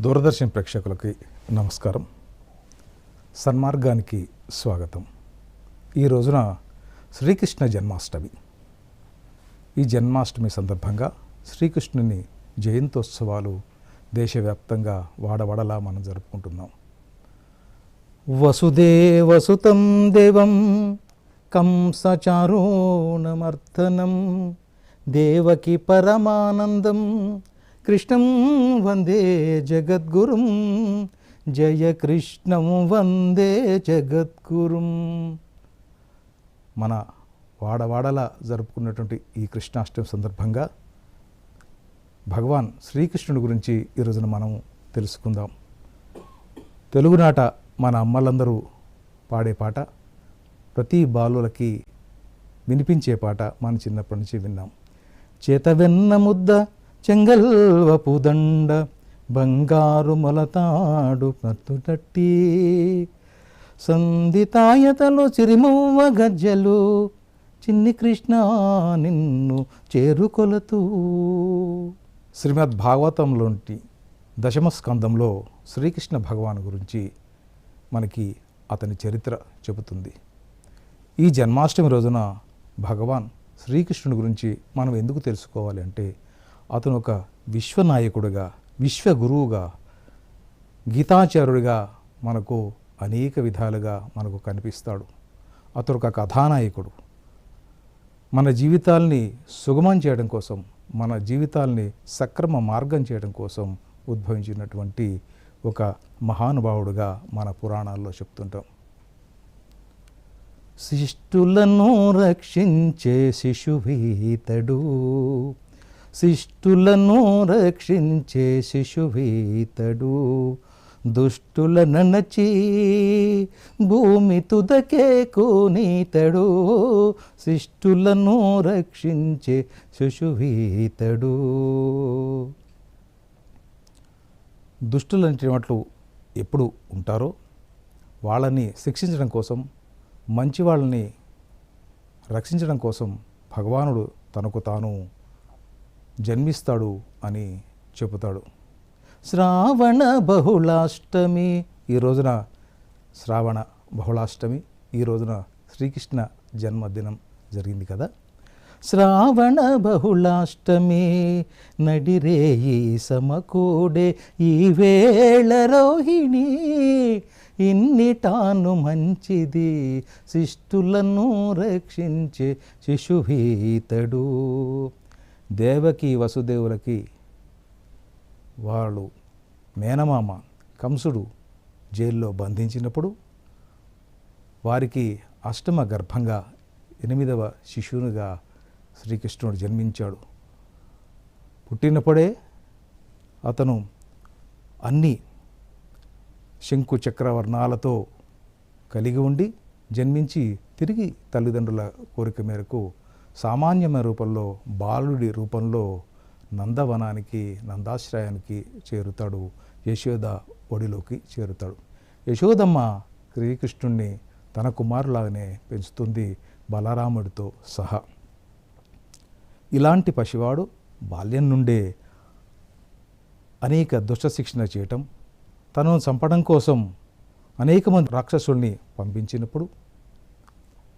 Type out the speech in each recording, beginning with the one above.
దూరదర్శన్ ప్రేక్షకులకి నమస్కారం. సన్మార్గానికి స్వాగతం. ఈ రోజున శ్రీకృష్ణ జన్మాష్టమి. ఈ జన్మాష్టమి సందర్భంగా శ్రీకృష్ణుని జయంతోత్సవాలు దేశవ్యాప్తంగా వాడవడలా మనం జరుపుకుంటున్నాం. వసుదేవసుతం దేవం కంసచారోణమర్థనం దేవకి పరమానందం కృష్ణం వందే జగద్గురుం జయ కృష్ణం వందే జగద్గురుం. మన వాడవాడలా జరుపుకున్నటువంటి ఈ కృష్ణాష్టమి సందర్భంగా భగవాన్ శ్రీకృష్ణుడి గురించి ఈ రోజున మనం తెలుసుకుందాం. తెలుగునాట మన అమ్మలందరూ పాడే పాట ప్రతి బాలులకి వినిపించే పాట మన చిన్నప్పటి నుంచి విన్నాం. చేత వెన్న ముద్ద చెంగల్వపు దండ బంగారు మొలతాడు పత్తుటట్టి సంధితాయతలు చిరిమువ్వ గజ్జలు చిన్ని కృష్ణ నిన్ను చేరుకొలతూ. శ్రీమద్ భాగవతంలోంటి దశమ స్కందంలో శ్రీకృష్ణ భగవాన్ గురించి మనకి అతని చరిత్ర చెబుతుంది. ఈ జన్మాష్టమి రోజున భగవాన్ శ్రీకృష్ణుడి గురించి మనం ఎందుకు తెలుసుకోవాలి అంటే అతను ఒక విశ్వనాయకుడుగా విశ్వగురువుగా గీతాచార్యుడిగా మనకు అనేక విధాలుగా మనకు కనిపిస్తాడు. అతను ఒక కథానాయకుడు. మన జీవితాల్ని సుగమం చేయడం కోసం మన జీవితాల్ని సక్రమ మార్గం చేయడం కోసం ఉద్భవించినటువంటి ఒక మహానుభావుడుగా మన పురాణాల్లో చెప్తుంటాం. శిష్టులను రక్షించే శిశుభీతడు శిష్టులను రక్షించే శిశువీతడు. దుష్టుల ననచి భూమి తుదకే కోనీతడు. శిష్టులను రక్షించే శిశువీతడు. దుష్టులు వాట్లు ఎప్పుడు ఉంటారో వాళ్ళని శిక్షించడం కోసం మంచి వాళ్ళని రక్షించడం కోసం భగవానుడు తనకు తాను జన్మిస్తాడు అని చెబుతాడు. శ్రావణ బహుళాష్టమి ఈ రోజున శ్రావణ బహుళాష్టమి ఈ రోజున శ్రీకృష్ణ జన్మదినం జరిగింది కదా. శ్రావణ బహుళాష్టమి నడిరేయి సమకూడే ఈ వేళ రోహిణి ఇన్నిటాను మంచిది శిష్టులను రక్షించే శిశుభీతడు దేవకి వసుదేవులకి వాళ్ళు మేనమామ కంసుడు జైల్లో బంధించినప్పుడు వారికి అష్టమ గర్భంగా ఎనిమిదవ శిశువునిగా శ్రీకృష్ణుడు జన్మించాడు. పుట్టినప్పుడే అతను అన్ని శంకు చక్రవర్ణాలతో కలిగి ఉండి జన్మించి తిరిగి తల్లిదండ్రుల కోరిక మేరకు సామాన్యమైన రూపంలో బాలుడి రూపంలో నందవనానికి నందాశ్రయానికి చేరుతాడు. యశోద ఒడిలోకి చేరుతాడు. యశోదమ్మ శ్రీకృష్ణుణ్ణి తన కుమారులాగానే పెంచుతుంది బలరాముడితో సహా. ఇలాంటి పసివాడు బాల్యం నుండే అనేక దుష్ట శిక్షణ చేయటం తనను చంపడం కోసం అనేక మంది రాక్షసుల్ని పంపించినప్పుడు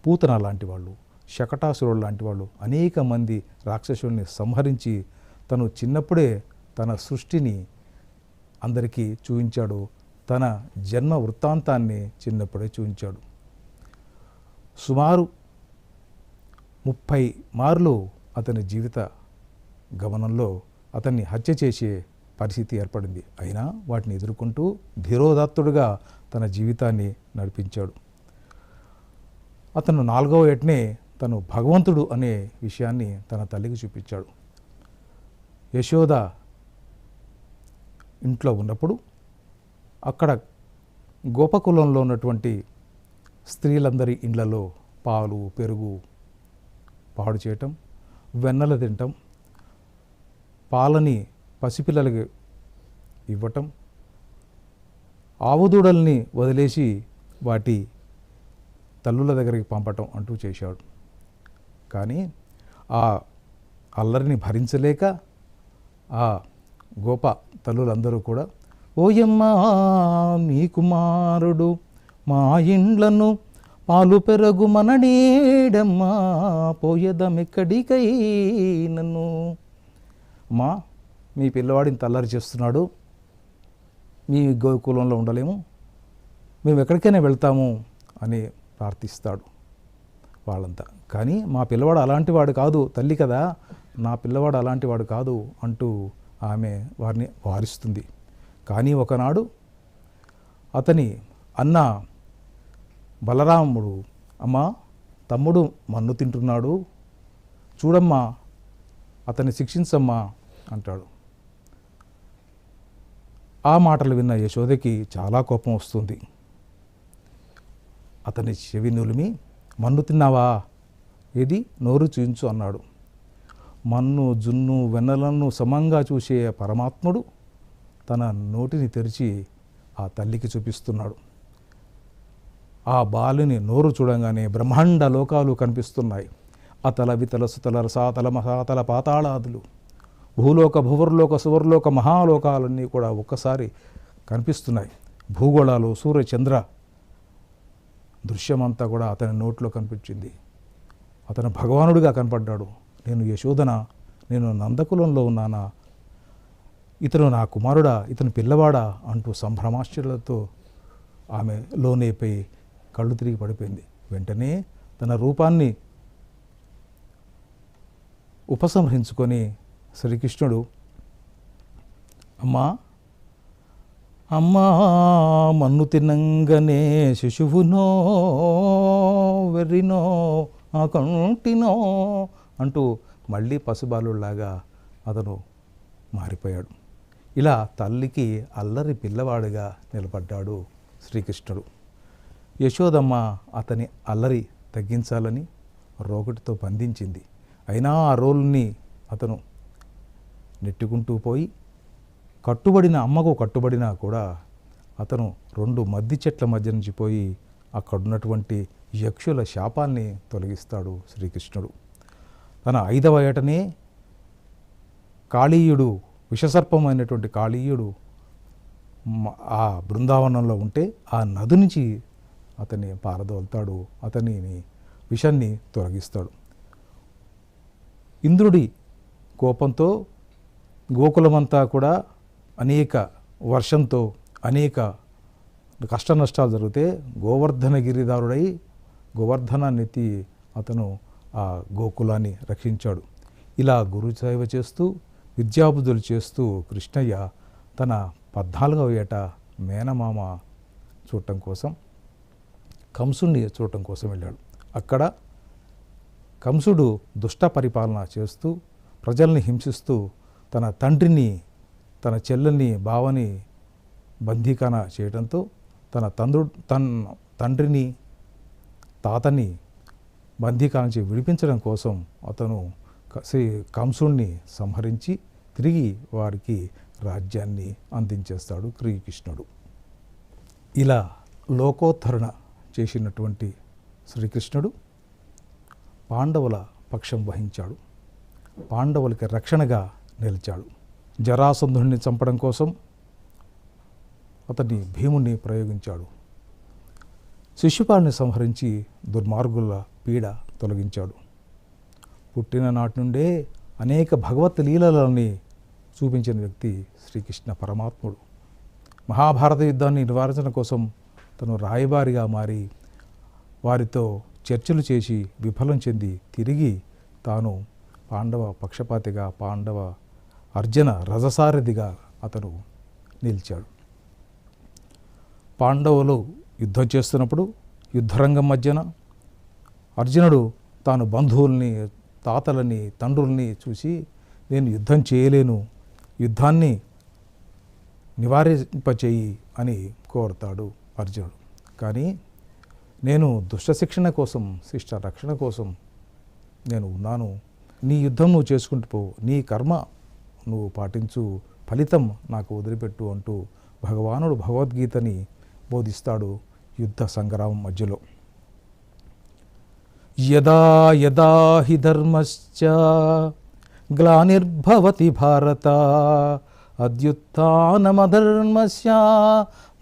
పూతన లాంటి వాళ్ళు శకటాసురుడు లాంటి వాళ్ళు అనేక మంది రాక్షసుల్ని సంహరించి తను చిన్నప్పుడే తన సృష్టిని అందరికీ చూపించాడు తన జన్మ వృత్తాంతాన్ని చిన్నప్పుడే చూపించాడు సుమారు ముప్పై మార్లు అతని జీవిత గమనంలో అతన్ని హత్య చేసే పరిస్థితి ఏర్పడింది. అయినా వాటిని ఎదుర్కొంటూ ధీరోదత్తుడుగా తన జీవితాన్ని నడిపించాడు. అతను నాలుగవ ఏటనే తను భగవంతుడు అనే విషయాన్ని తన తల్లికి చూపించాడు. యశోద ఇంట్లో ఉన్నప్పుడు అక్కడ గోపకులంలో ఉన్నటువంటి స్త్రీలందరి ఇండ్లలో పాలు పెరుగు పాడు చేయటం వెన్నెల తినటం పాలని పసిపిల్లలకి ఇవ్వటం ఆవుదూడల్ని వదిలేసి వాటి తల్లుల దగ్గరికి పంపటం అంటూ చేశాడు. కానీ ఆ అల్లరిని భరించలేక ఆ గోప తల్లులందరూ కూడా ఓయమ్మా నీ కుమారుడు మా ఇండ్లను పాలు పెరగు మననీడమ్మా పోయేదమెక్కడికై నన్ను అమ్మా మీ పిల్లవాడిని తల్లరి చేస్తున్నాడు మీ గోకులంలో ఉండలేము మేము ఎక్కడికైనా వెళ్తాము అని ప్రార్థిస్తాడు. వాళ్ళంతా. కానీ మా పిల్లవాడు అలాంటి వాడు కాదు. తల్లి కదా నా పిల్లవాడు అలాంటి వాడు కాదు అంటూ ఆమె వారిని వారిస్తుంది. కానీ ఒకనాడు అతని అన్న బలరాముడు అమ్మా తమ్ముడు మన్ను తింటున్నాడు. చూడమ్మా అతన్ని శిక్షించమ్మా అంటాడు. ఆ మాటలు విన్న యశోదకి చాలా కోపం వస్తుంది. అతని చెవి నులిమి మన్ను తిన్నావా? ఏది? నోరు చూయించు అన్నాడు. మన్ను జున్ను వెన్నెలను సమంగా చూసే పరమాత్ముడు తన నోటిని తెరిచి ఆ తల్లికి చూపిస్తున్నాడు. ఆ బాలుని నోరు చూడంగానే బ్రహ్మాండ లోకాలు కనిపిస్తున్నాయి. అతల వితల సుతల రసాతల మహాతల పాతాళాదులు. భూలోక భువర్లోక సువర్లోక మహాలోకాలన్నీ కూడా ఒక్కసారి కనిపిస్తున్నాయి. భూగోళాలు సూర్య చంద్ర దృశ్యమంతా కూడా అతని నోట్లో కనిపించింది. అతను భగవానుడిగా కనపడ్డాడు. నేను యశోదన నేను నందకులంలో ఉన్నానా? ఇతను నా కుమారుడా ఇతను పిల్లవాడా? అంటూ సంభ్రమాశ్చర్యలతో ఆమె లోనైపోయి కళ్ళు తిరిగి పడిపోయింది. వెంటనే తన రూపాన్ని ఉపసంహరించుకొని శ్రీకృష్ణుడు అమ్మా అమ్మా మన్ను తినంగనే శిశువునో వెర్రినో ఆ కంటినో అంటూ మళ్ళీ పసిబాలులాగా అతను మారిపోయాడు. ఇలా తల్లికి అల్లరి పిల్లవాడిగా నిలబడ్డాడు శ్రీకృష్ణుడు. యశోదమ్మ అతని అల్లరి తగ్గించాలని రోగటితో బంధించింది. అయినా ఆ రోల్ని అతను నెట్టుకుంటూ పోయి కట్టుబడిన అమ్మకు కట్టుబడినా కూడా అతను రెండు మద్ది చెట్ల మధ్య నుంచి పోయి అక్కడున్నటువంటి యక్షుల శాపాన్ని తొలగిస్తాడు శ్రీకృష్ణుడు. తన ఐదవ ఏటనే కాళీయుడు విషసర్పమైనటువంటి కాళీయుడు ఆ బృందావనంలో ఉంటే ఆ నది నుంచి అతన్ని పారదోలుతాడు అతని విషాన్ని తొలగిస్తాడు. ఇంద్రుడి కోపంతో గోకులమంతా కూడా అనేక వర్షంతో అనేక కష్ట నష్టాలు జరిగితే గోవర్ధన గిరిదారుడై గోవర్ధనాన్నెత్తి అతను ఆ గోకులాన్ని రక్షించాడు. ఇలా గురు సేవ చేస్తూ విద్యాబుద్ధులు చేస్తూ కృష్ణయ్య తన పద్నాలుగవ ఏట మేనమామ చూడటం కోసం కంసుణ్ణి చూడటం కోసం వెళ్ళాడు. అక్కడ కంసుడు దుష్ట పరిపాలన చేస్తూ ప్రజల్ని హింసిస్తూ తన తండ్రిని తన చెల్లెల్ని బావని బందీకాన చేయడంతో తన తండ్రు తన్ తండ్రిని తాతని బందీకాన నుంచి విడిపించడం కోసం అతను శ్రీ కంసుణ్ణి సంహరించి తిరిగి వారికి రాజ్యాన్ని అందించేస్తాడు శ్రీకృష్ణుడు. ఇలా లోకోద్ధరణ చేసినటువంటి శ్రీకృష్ణుడు పాండవుల పక్షం వహించాడు. పాండవులకి రక్షణగా నిలిచాడు. జరాసంధుడిని చంపడం కోసం అతన్ని భీముణ్ణి ప్రయోగించాడు. శిశుపాన్ని సంహరించి దుర్మార్గుల పీడ తొలగించాడు. పుట్టిన నాటి నుండే అనేక భగవత్ లీలలని చూపించిన వ్యక్తి శ్రీకృష్ణ పరమాత్ముడు. మహాభారత యుద్ధాన్ని నివారించడం కోసం తను రాయబారిగా మారి వారితో చర్చలు చేసి విఫలం చెంది తిరిగి తాను పాండవ పక్షపాతిగా పాండవ అర్జున రజసారథిగా అతను నిలిచాడు. పాండవులు యుద్ధం చేస్తున్నప్పుడు యుద్ధరంగం మధ్యన అర్జునుడు తాను బంధువుల్ని తాతలని తండ్రుల్ని చూసి నేను యుద్ధం చేయలేను యుద్ధాన్ని నివారింపచేయి అని కోరుతాడు అర్జునుడు. కానీ నేను దుష్ట శిక్షణ కోసం శిష్ట రక్షణ కోసం నేను ఉన్నాను. నీ యుద్ధం నువ్వు చేసుకుంటూ పో. నీ కర్మ నువ్వు పాటించు ఫలితం నాకు వదిలిపెట్టు అంటూ భగవానుడు భగవద్గీతని బోధిస్తాడు యుద్ధ సంగ్రామం మధ్యలో. యదా యదా హి ధర్మశ్చ గ్లానిర్భవతి భారత అద్యుత్నమధర్మస్య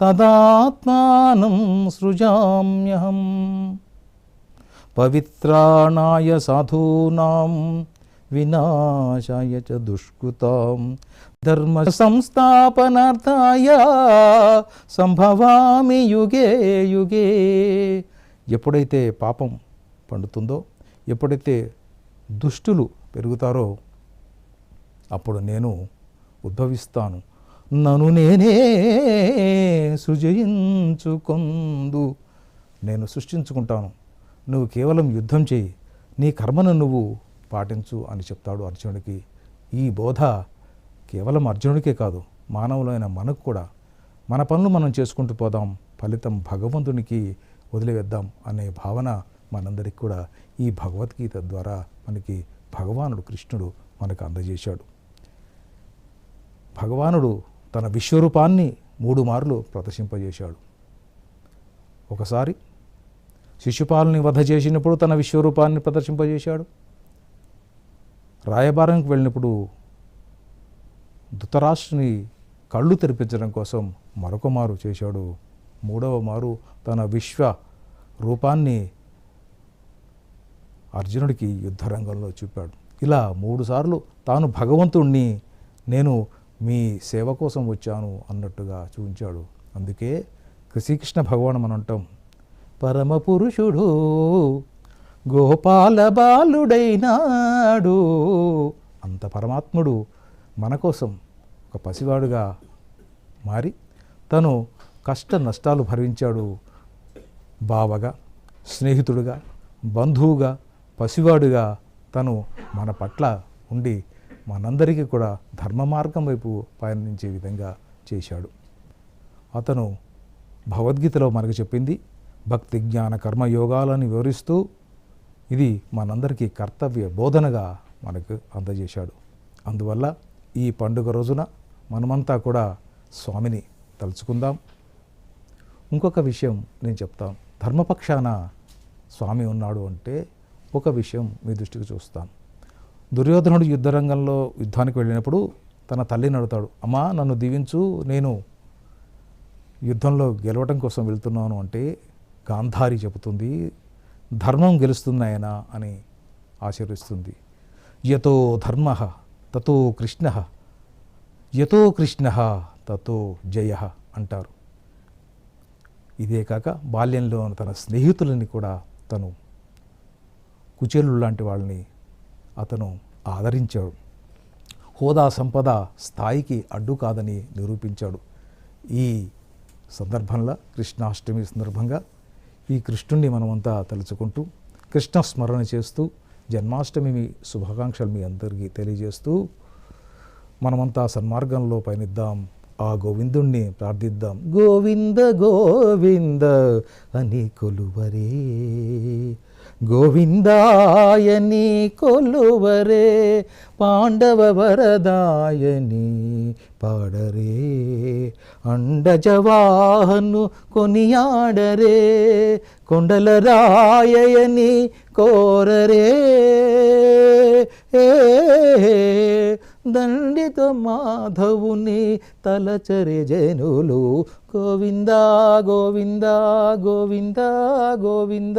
తదాత్మానం సృజామ్యహం. పవిత్రాణాయ సాధూనాం వినాశాయ చ దుష్కృతాం. ధర్మ సంస్థాపనార్థాయ సంభవామి యుగే యుగే. ఎప్పుడైతే పాపం పండుతుందో ఎప్పుడైతే దుష్టులు పెరుగుతారో అప్పుడు నేను ఉద్భవిస్తాను. నన్ను నేనే సృజయించుకొందు నేను సృష్టించుకుంటాను. నువ్వు కేవలం యుద్ధం చేయి. నీ కర్మను నువ్వు పాటించు అని చెప్తాడు అర్జునుడికి. ఈ బోధ కేవలం అర్జునుడికే కాదు మానవులైన మనకు కూడా. మన పనులు మనం చేసుకుంటూ పోదాం ఫలితం భగవంతునికి వదిలివేద్దాం అనే భావన మనందరికి కూడా ఈ భగవద్గీత ద్వారా మనకి భగవానుడు కృష్ణుడు మనకు అందజేశాడు. భగవానుడు తన విశ్వరూపాన్ని మూడు మార్లు ప్రదర్శింపజేశాడు. ఒకసారి శిశుపాలని వధ చేసినప్పుడు తన విశ్వరూపాన్ని ప్రదర్శింపజేశాడు. రాయబారానికి వెళ్ళినప్పుడు ధృతరాష్ట్రుని కళ్ళు తెరిపించడం కోసం మరొక మారు చేశాడు. మూడవ మారు తన విశ్వ రూపాన్ని అర్జునుడికి యుద్ధరంగంలో చూపాడు. ఇలా మూడుసార్లు తాను భగవంతుణ్ణి నేను మీ సేవ కోసం వచ్చాను అన్నట్టుగా చూపించాడు. అందుకే శ్రీకృష్ణ భగవాన్ మనం అంటాం పరమ పురుషుడు గోపాల బాలుడైనాడు. అంత పరమాత్ముడు మన కోసం ఒక పసివాడుగా మారి తను కష్ట నష్టాలు భరించాడు. బావగా స్నేహితుడుగా బంధువుగా పసివాడుగా తను మన పట్ల ఉండి మనందరికీ కూడా ధర్మ మార్గం వైపు పయనించే విధంగా చేశాడు. అతను భగవద్గీతలో మనకు చెప్పింది భక్తి జ్ఞాన కర్మయోగాలని వివరిస్తూ ఇది మనందరికీ కర్తవ్య బోధనగా మనకు అందజేశాడు. అందువల్ల ఈ పండుగ రోజున మనమంతా కూడా స్వామిని తలుచుకుందాం. ఇంకొక విషయం నేను చెప్తాను. ధర్మపక్షాన స్వామి ఉన్నాడు అంటే ఒక విషయం మీ దృష్టికి చూస్తాను. దుర్యోధనుడు యుద్ధరంగంలో యుద్ధానికి వెళ్ళినప్పుడు తన తల్లిని అడుగుతాడు అమ్మా నన్ను దీవించు నేను యుద్ధంలో గెలవటం కోసం వెళ్తున్నాను అంటే గాంధారి చెబుతుంది. ధర్మం గెలుస్తుంది ఆయన అని ఆశీర్వదిస్తుంది. యతో ధర్మ తతో కృష్ణ యతో కృష్ణ తతో జయ అంటారు. ఇదే కాక బాల్యంలో తన స్నేహితులని కూడా తను కుచేలు లాంటి వాళ్ళని అతను ఆదరించాడు. హోదా సంపద స్థాయికి అడ్డు కాదని నిరూపించాడు. ఈ సందర్భంలో కృష్ణాష్టమి సందర్భంగా ఈ కృష్ణుణ్ణి మనమంతా తలుచుకుంటూ కృష్ణ స్మరణ చేస్తూ జన్మాష్టమి మీ శుభాకాంక్షలు మీ అందరికీ తెలియజేస్తూ మనమంతా సన్మార్గంలో పయనిద్దాం. ఆ గోవిందుణ్ణి ప్రార్థిద్దాం. గోవింద గోవింద అని కొలువరే. గోవిందాయని కొలువరే పాండవ వరదాయని పాడరే అండజవాహను కొనియాడరే కొండల రాయని కోరరే దండిత మాధవుని తలచరి జనులు గోవింద గోవింద గోవింద గోవింద